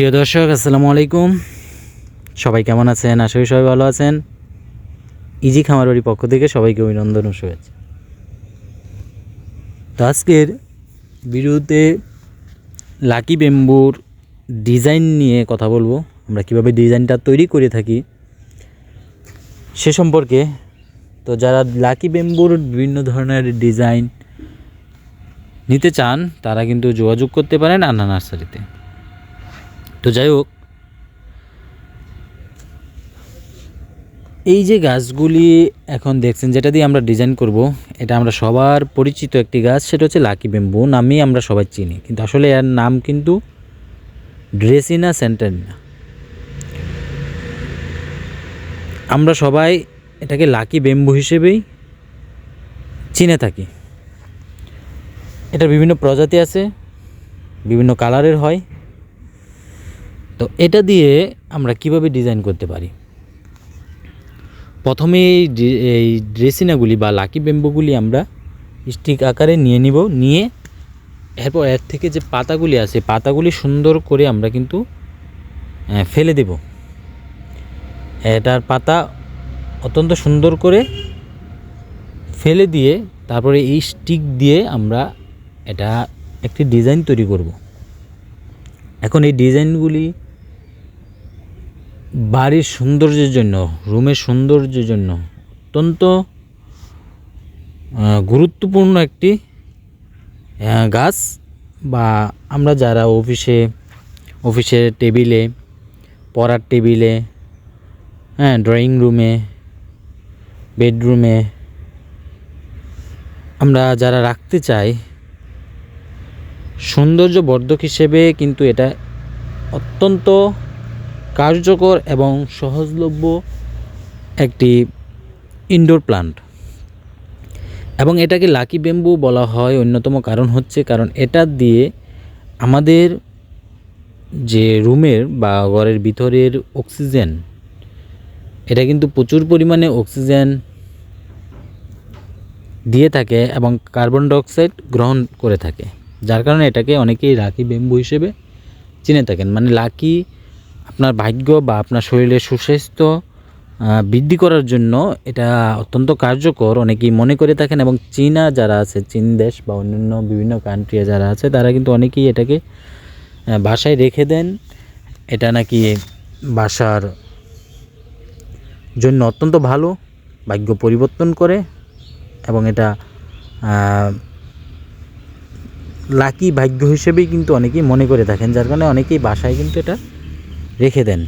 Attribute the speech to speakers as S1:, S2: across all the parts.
S1: প্রিয় দর্শক, আসসালামু আলাইকুম। সবাই কেমন আছেন? আশা করি সবাই ভালো আছেন। ইজি খামারবাড়ির পক্ষ থেকে সবাইকে অভিনন্দন ও শুভেচ্ছা। তো আজকের ভিডিওতে লাকি বেম্বুর ডিজাইন নিয়ে কথা বলব। আমরা কীভাবে ডিজাইনটা তৈরি করে থাকি সে সম্পর্কে। তো যারা লাকি বেম্বুর বিভিন্ন ধরনের ডিজাইন নিতে চান, তারা কিন্তু যোগাযোগ করতে পারেন আন্না নার্সারিতে। তো যাই হোক, এই যে গাছগুলি এখন দেখছেন, যেটা দিয়ে আমরা ডিজাইন করব, এটা আমরা সবার পরিচিত একটি গাছ, সেটা হচ্ছে লাকি বেম্বু, নামই আমরা সবাই চিনি। কিন্তু আসলে এর নাম কিন্তু ড্রেসিনা সেন্টারিনা আমরা সবাই এটাকে লাকি বেম্বু হিসেবেই চিনে থাকি। এটা বিভিন্ন প্রজাতি আছে, বিভিন্ন কালারের হয়। তো এটা দিয়ে আমরা কীভাবে ডিজাইন করতে পারি? প্রথমে এই এই ড্রেসিনাগুলি বা লাকি বেম্বুগুলি আমরা স্টিক আকারে নিয়ে নিব, নিয়ে এরপর এর থেকে যে পাতাগুলি আছে পাতাগুলি সুন্দর করে আমরা কিন্তু ফেলে দেব। এটার পাতা অত্যন্ত সুন্দর করে ফেলে দিয়ে তারপরে এই স্টিক দিয়ে আমরা এটা একটি ডিজাইন তৈরি করব। এখন এই ডিজাইনগুলি বাড়ির সৌন্দর্যের জন্য, রুমের সৌন্দর্যের জন্য অত্যন্ত গুরুত্বপূর্ণ একটি গাছ বা আমরা যারা অফিসে, অফিসের টেবিলে, পড়ার টেবিলে হ্যাঁ ড্রয়িং রুমে, বেডরুমে আমরা যারা রাখতে চাই, সৌন্দর্যবর্ধক হিসেবে কিন্তু এটা অত্যন্ত কার্যকর এবং সহজলভ্য একটি ইনডোর প্লান্ট এবং এটাকে লাকি বেম্বু বলা হয়, অন্যতম কারণ হচ্ছে, কারণ এটা দিয়ে আমাদের যে রুমের বা ঘরের ভিতরের অক্সিজেন এটা কিন্তু প্রচুর পরিমাণে অক্সিজেন দিয়ে থাকে এবং কার্বন ডাইঅক্সাইড গ্রহণ করে থাকে। যার কারণে এটাকে অনেকেই লাকি বেম্বু হিসেবে চিনে থাকেন। মানে লাকি আপনার ভাগ্য বা আপনার শরীরের সুস্বাস্থ্য বৃদ্ধি করার জন্য এটা অত্যন্ত কার্যকর। অনেকেই মনে করে থাকেন এবং চীনা যারা আছে, চীন দেশ বা অন্যান্য বিভিন্ন কান্ট্রি যারা আছে, তারা কিন্তু অনেকেই এটাকে বাসায় রেখে দেন। এটা নাকি বাসার জন্য অত্যন্ত ভালো, ভাগ্য পরিবর্তন করে এবং এটা লাকি ভাগ্য হিসেবেই কিন্তু অনেকেই মনে করে থাকেন। যার কারণে অনেকেই বাসায় কিন্তু এটা রেখে দেন।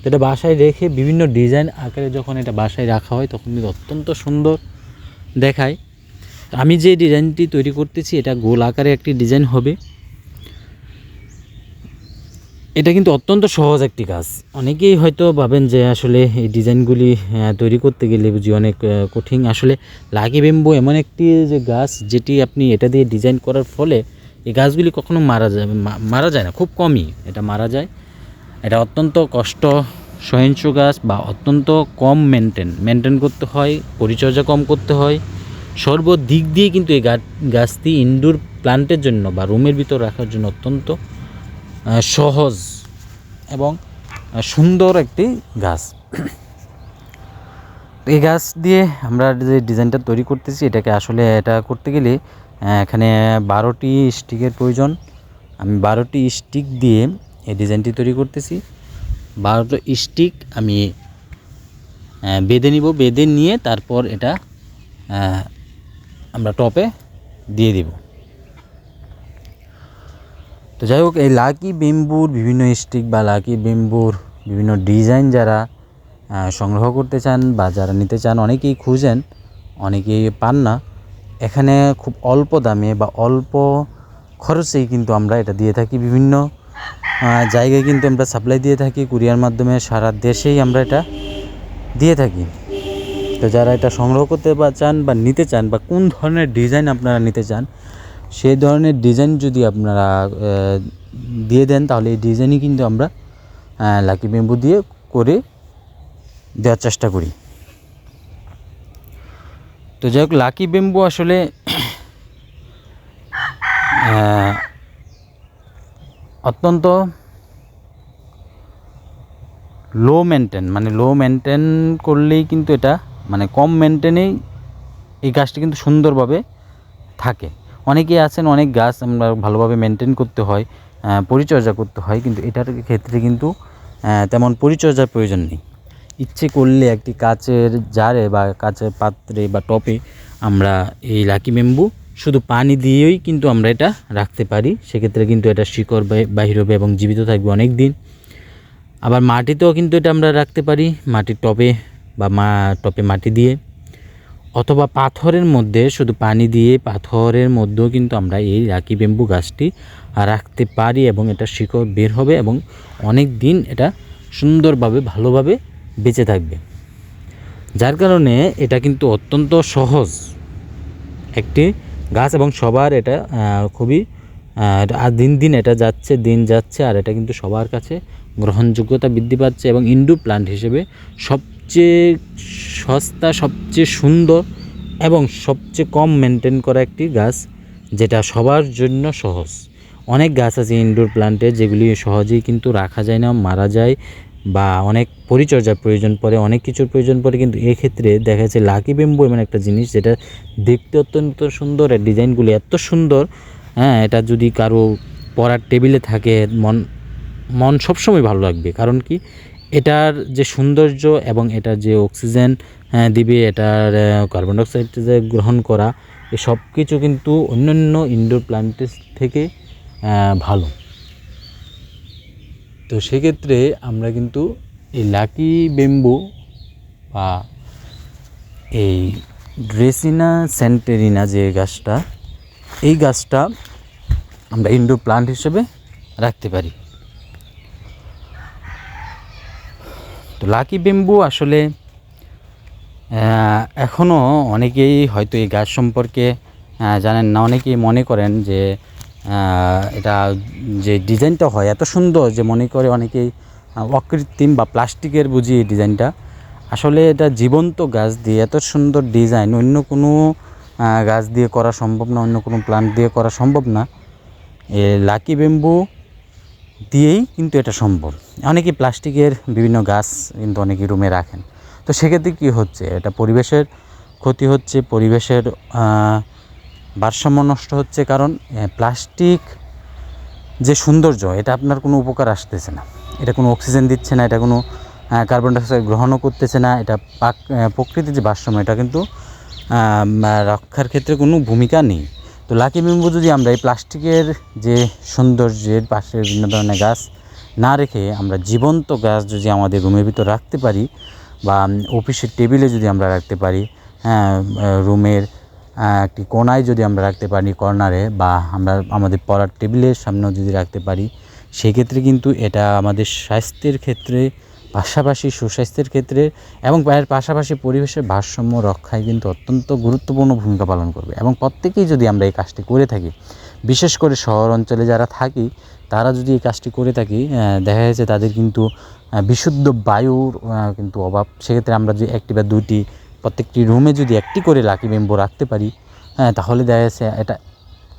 S1: তো এটা বাসায় রেখে বিভিন্ন ডিজাইন আকারে যখন এটা বাসায় রাখা হয়, তখন কিন্তু অত্যন্ত সুন্দর দেখায়। আমি যে ডিজাইনটি তৈরি করতেছি, এটা গোল আকারে একটি ডিজাইন হবে। এটা কিন্তু অত্যন্ত সহজ একটি কাজ। অনেকেই হয়তো ভাবেন যে আসলে এই ডিজাইনগুলি তৈরি করতে গেলে বুঝি অনেক কঠিন। আসলে লাগি বেম্বু এমন একটি যে গাছ যেটি আপনি এটা দিয়ে ডিজাইন করার ফলে এই গাছগুলি কখনো মারা যায় মারা যায় না, খুব কমই এটা মারা যায়। এটা অত্যন্ত কষ্ট সহিংসু গাছ বা অত্যন্ত কম মেনটেন মেনটেন করতে হয়, পরিচর্যা কম করতে হয়। সর্বদিক দিয়ে কিন্তু এই গাছটি ইনডোর প্লান্টের জন্য বা রুমের ভিতর রাখার জন্য অত্যন্ত সহজ এবং সুন্দর একটি গাছ। এই গাছ দিয়ে আমরা যে ডিজাইনটা তৈরি করতেছি, এটাকে আসলে এটা করতে গেলে এখানে বারোটি স্টিকের প্রয়োজন। আমি বারোটি স্টিক দিয়ে এই ডিজাইনটি তৈরি করতেছি। বারোটা স্টিক আমি বেঁধে নিব, বেঁধে নিয়ে তারপর এটা আমরা টপে দিয়ে দিব। তো যাই হোক, এই লাকি বেম্বুর বিভিন্ন স্টিক বা লাকি বেম্বুর বিভিন্ন ডিজাইন যারা সংগ্রহ করতে চান বা যারা নিতে চান, অনেকেই খুঁজেন, অনেকেই পান না। এখানে খুব অল্প দামে বা অল্প খরচেই কিন্তু আমরা এটা দিয়ে থাকি বিভিন্ন জায়গায় কিন্তু আমরা সাপ্লাই দিয়ে থাকি। কুরিয়ার মাধ্যমে সারা দেশেই আমরা এটা দিয়ে থাকি। তো যারা এটা সংগ্রহ করতে বা চান বা নিতে চান বা কোন ধরনের ডিজাইন আপনারা নিতে চান, সেই ধরনের ডিজাইন যদি আপনারা দিয়ে দেন, তাহলে এই ডিজাইনই কিন্তু আমরা লাকি বেম্বু দিয়ে করে দেওয়ার চেষ্টা করি। তো যাই হোক, লাকি বেম্বু আসলে অত্যন্ত লো মেনটেন মানে লো মেনটেন করলেই কিন্তু এটা মানে কম মেনটেনেই এই গাছটি কিন্তু সুন্দরভাবে থাকে। অনেকেই আছেন, অনেক গাছ আমরা ভালোভাবে মেনটেন করতে হয় পরিচর্যা করতে হয়, কিন্তু এটার ক্ষেত্রে কিন্তু তেমন পরিচর্যার প্রয়োজন নেই। ইচ্ছে করলে একটি কাচের জারে বা কাচের পাত্রে বা টপে আমরা এই লাকি মেম্বু শুধু পানি দিয়েই কিন্তু আমরা এটা রাখতে পারি। সেক্ষেত্রে কিন্তু এটা শিকড় বাহির হবে এবং জীবিত থাকবে অনেক দিন আবার মাটিতেও কিন্তু এটা আমরা রাখতে পারি, মাটির টবে বা মা, টবে মাটি দিয়ে। অথবা পাথরের মধ্যে শুধু পানি দিয়ে পাথরের মধ্যেও কিন্তু আমরা এই রাকি বেম্বু গাছটি রাখতে পারি এবং এটা শিকড় বের হবে এবং অনেক দিন এটা সুন্দরভাবে, ভালোভাবে বেঁচে থাকবে। যার কারণে এটা কিন্তু অত্যন্ত সহজ একটি গাছ এবং সবার এটা খুবই আর দিন দিন এটা যাচ্ছে, দিন যাচ্ছে, আর এটা কিন্তু সবার কাছে গ্রহণযোগ্যতা বৃদ্ধি পাচ্ছে এবং ইন্ডু প্লান্ট হিসেবে সবচেয়ে সস্তা, সবচেয়ে সুন্দর এবং সবচেয়ে কম মেনটেন করা একটি গাছ যেটা সবার জন্য সহজ। অনেক গাছ আছে ইনডোর প্লান্টে যেগুলি সহজেই কিন্তু রাখা যায় না, মারা যায় বা অনেক পরিচর্যার প্রয়োজন পড়ে অনেক কিছুর প্রয়োজন পড়ে কিন্তু এক্ষেত্রে দেখা যাচ্ছে লাকি বেম্বু এমন একটা জিনিস যেটা দেখতে অত্যন্ত সুন্দর এর ডিজাইনগুলি এত সুন্দর হ্যাঁ এটা যদি কারও পড়ার টেবিলে থাকে মন মন সবসময় ভালো লাগবে। কারণ কি? এটার যে সৌন্দর্য এবং এটার যে অক্সিজেন হ্যাঁ, দিবে এটার কার্বন ডাইঅক্সাইড যে গ্রহণ করা এই সব কিছু কিন্তু অন্যান্য ইনডোর প্লান্টের থেকে ভালো। তো সেক্ষেত্রে আমরা কিন্তু এই লাকি বেম্বু বা এই ড্রেসিনা স্যান্টেরিনা যে গাছটা, এই গাছটা আমরা ইনডোর প্লান্ট হিসেবে রাখতে পারি। তো লাকি বেম্বু আসলে এখনও অনেকেই হয়তো এই গাছ সম্পর্কে জানেন না, অনেকেই মনে করেন যে এটা যে ডিজাইনটা হয়, এত সুন্দর যে মনে করে অনেকেই অকৃত্রিম বা প্লাস্টিকের বুঝি এই ডিজাইনটা। আসলে এটা জীবন্ত গাছ দিয়ে, এত সুন্দর ডিজাইন, অন্য কোনো গাছ দিয়ে করা সম্ভব না, অন্য কোনো প্লান্ট দিয়ে করা সম্ভব না। এ লাকি বেম্বু দিয়েই কিন্তু এটা সম্ভব। অনেকে প্লাস্টিকের বিভিন্ন গাছ কিন্তু অনেকে রুমে রাখেন। তো সেক্ষেত্রে কী হচ্ছে? এটা পরিবেশের ক্ষতি হচ্ছে, পরিবেশের ভারসাম্য নষ্ট হচ্ছে কারণ প্লাস্টিক যে সৌন্দর্য, এটা আপনার কোনো উপকার আসতেছে না। এটা কোনো অক্সিজেন দিচ্ছে না, এটা কোনো কার্বন ডাইঅক্সাইড গ্রহণও করতেছে না, এটা পাক প্রকৃতির যে ভারসাম্য, এটা কিন্তু রক্ষার ক্ষেত্রে কোনো ভূমিকা নেই। তো লাকি বেম্বু, যদি আমরা এই প্লাস্টিকের যে সৌন্দর্যের পাশে বিভিন্ন ধরনের গাছ না রেখে আমরা জীবন্ত গাছ যদি আমাদের রুমের ভিতর রাখতে পারি বা অফিসের টেবিলে যদি আমরা রাখতে পারি হ্যাঁ রুমের একটি কোনায় যদি আমরা রাখতে পারি কর্নারে বা আমরা আমাদের পড়ার টেবিলের সামনেও যদি রাখতে পারি, সেক্ষেত্রে কিন্তু এটা আমাদের স্বাস্থ্যের ক্ষেত্রে, পাশাপাশি সুস্বাস্থ্যের ক্ষেত্রে এবং এর পাশাপাশি পরিবেশের ভারসাম্য রক্ষায় কিন্তু অত্যন্ত গুরুত্বপূর্ণ ভূমিকা পালন করবে। এবং প্রত্যেকেই যদি আমরা এই কাজটি করে থাকি, বিশেষ করে শহর অঞ্চলে যারা থাকি, তারা যদি এই কাজটি করে থাকি দেখা যাচ্ছে তাদের কিন্তু বিশুদ্ধ বায়ুর কিন্তু অভাব। সেক্ষেত্রে আমরা যদি একটি বা দুটি প্রত্যেকটি রুমে যদি একটি করে লাকি বেম্বো রাখতে পারি হ্যাঁ তাহলে দেখা যাচ্ছে এটা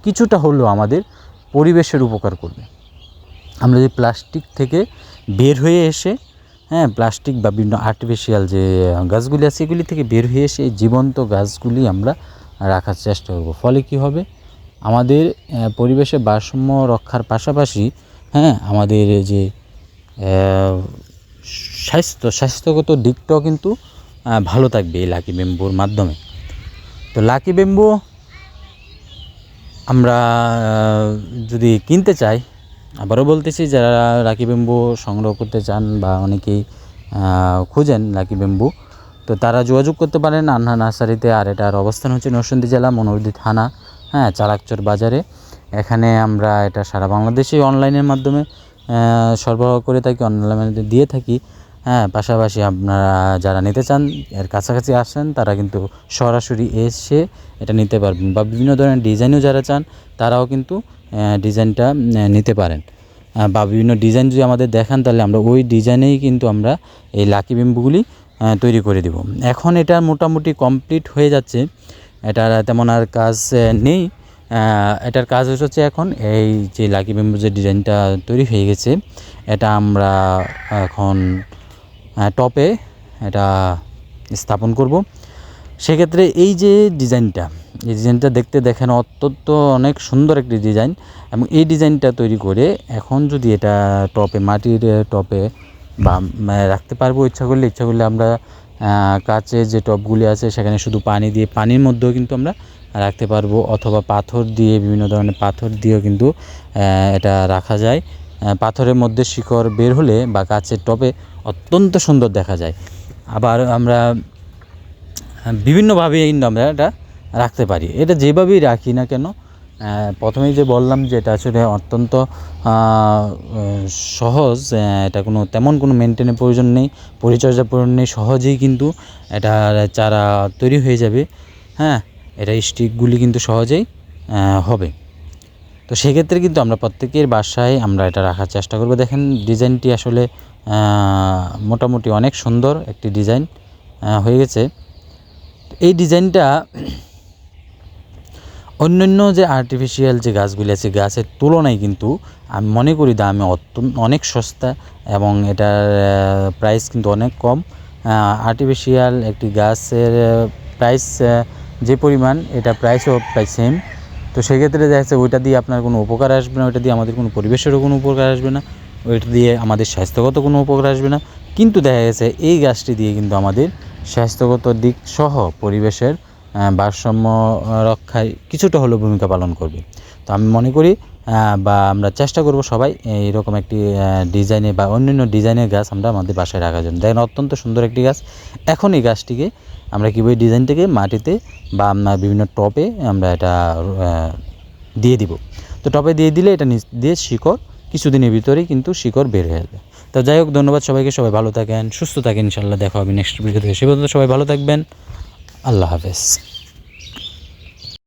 S1: কিছুটা হলেও আমাদের পরিবেশের উপকার করবে। আমরা যদি প্লাস্টিক থেকে বের হয়ে এসে হ্যাঁ প্লাস্টিক বা বিভিন্ন আর্টিফিশিয়াল যে গাছগুলি আছে, এগুলি থেকে বের হয়ে এসে জীবন্ত গাছগুলি আমরা রাখার চেষ্টা করব। ফলে কি হবে? আমাদের পরিবেশে ভারসাম্য রক্ষার পাশাপাশি হ্যাঁ আমাদের যে স্বাস্থ্য, স্বাস্থ্যগত দিকটাও কিন্তু ভালো থাকবে এই লাকি বেম্বুর মাধ্যমে। তো লাকি বেম্বু, আমরা যদি কিনতে চাই, আবারও বলতেছি, যারা লাকি বেম্বু সংগ্রহ করতে চান বা অনেকেই খুঁজেন লাকি বেম্বু, তো তারা যোগাযোগ করতে পারেন আন্না নার্সারিতে। আর এটার অবস্থান হচ্ছে নরসিংদী জেলা মনোরদি থানা হ্যাঁ চালাকচর বাজারে। এখানে আমরা এটা সারা বাংলাদেশে অনলাইনের মাধ্যমে সরবরাহ করে থাকি, অনলাইনে দিয়ে থাকি। হ্যাঁ পাশাপাশি আপনারা যারা নিতে চান, এর কাছাকাছি আসেন, তারা কিন্তু সরাসরি এসে এটা নিতে পারবেন বা বিভিন্ন ধরনের ডিজাইনও যারা চান, তারাও কিন্তু ডিজাইনটা নিতে পারেন। বা বিভিন্ন ডিজাইন যদি আমাদের দেখান, তাহলে আমরা ওই ডিজাইনেই কিন্তু আমরা এই লাকি বিম্বুগুলি তৈরি করে দেব। এখন এটা মোটামুটি কমপ্লিট হয়ে যাচ্ছে। এটার তেমন আর কাজ নেই। এটার কাজ হচ্ছে এখন এই যে লাকি বিম্বু যে ডিজাইনটা তৈরি হয়ে গেছে, এটা আমরা এখন টপে এটা স্থাপন করব। সেক্ষেত্রে এই যে ডিজাইনটা, এই ডিজাইনটা দেখতে দেখেন অত্যন্ত অনেক সুন্দর একটি ডিজাইন এবং এই ডিজাইনটা তৈরি করে এখন যদি এটা টপে, মাটির টপে বা রাখতে পারব ইচ্ছা করলে ইচ্ছা করলে আমরা কাচের যে টপগুলি আছে সেখানে শুধু পানি দিয়ে, পানির মধ্যেও কিন্তু আমরা রাখতে পারব অথবা পাথর দিয়ে, বিভিন্ন ধরনের পাথর দিয়েও কিন্তু এটা রাখা যায়। পাথরের মধ্যে শিকড় বের হলে বা কাচের টপে অত্যন্ত সুন্দর দেখা যায়। আবার আমরা বিভিন্নভাবে কিন্তু আমরা এটা রাখতে পারি। এটা যেভাবেই রাখি না কেন প্রথমেই যে বললাম যে এটা আসলে অত্যন্ত সহজ এটা কোনো তেমন কোনো মেনটেনের প্রয়োজন নেই পরিচর্যার প্রয়োজন নেই, সহজেই কিন্তু এটা চারা তৈরি হয়ে যাবে। হ্যাঁ এটা স্টিকগুলি কিন্তু সহজেই হবে। তো সেক্ষেত্রে কিন্তু আমরা প্রত্যেকের বাসায় আমরা এটা রাখার চেষ্টা করব। দেখেন, ডিজাইনটি আসলে মোটামুটি অনেক সুন্দর একটি ডিজাইন হয়ে গেছে। এই ডিজাইনটা অন্যান্য যে আর্টিফিশিয়াল যে গাছগুলি আছে, গাছের তুলনায় কিন্তু আমি মনে করি দামে অত্যন্ত, অনেক সস্তা এবং এটার প্রাইস কিন্তু অনেক কম। আর্টিফিশিয়াল একটি গাছের প্রাইস যে পরিমাণ, এটা প্রাইসও প্রায় সেম তো সেক্ষেত্রে দেখা যাচ্ছে ওইটা দিয়ে আপনার কোনো উপকার আসবে না, ওইটা দিয়ে আমাদের কোনো পরিবেশেরও কোনো উপকার আসবে না। ওইটা দিয়ে আমাদের স্বাস্থ্যগত কোনো উপকার আসবে না। কিন্তু দেখা গেছে এই গাছটি দিয়ে কিন্তু আমাদের স্বাস্থ্যগত দিক সহ পরিবেশের ভারসাম্য রক্ষায় কিছুটা হলেও ভূমিকা পালন করবে। তো আমি মনে করি বা আমরা চেষ্টা করব সবাই এইরকম একটি ডিজাইনে বা অন্যান্য ডিজাইনের গাছ আমরা আমাদের বাসায় রাখার জন্য। দেখেন অত্যন্ত সুন্দর একটি গাছ। এখন এই গাছটিকে আমরা কীভাবে ডিজাইনটাকে মাটিতে বা আমরা বিভিন্ন টপে আমরা এটা দিয়ে দিব। তো টপে দিয়ে দিলে এটা দিয়ে শিকড় কিছুদিনের ভিতরেই কিন্তু শিকড় বের হয়ে যাবে তো যাই হোক, ধন্যবাদ সবাইকে, সবাই ভালো থাকেন, সুস্থ থাকেন ইনশাল্লাহ দেখা হবে নেক্সট ভিডিওতে সে পর্যন্ত সবাই ভালো থাকবেন। আল্লাহ হাফেজ।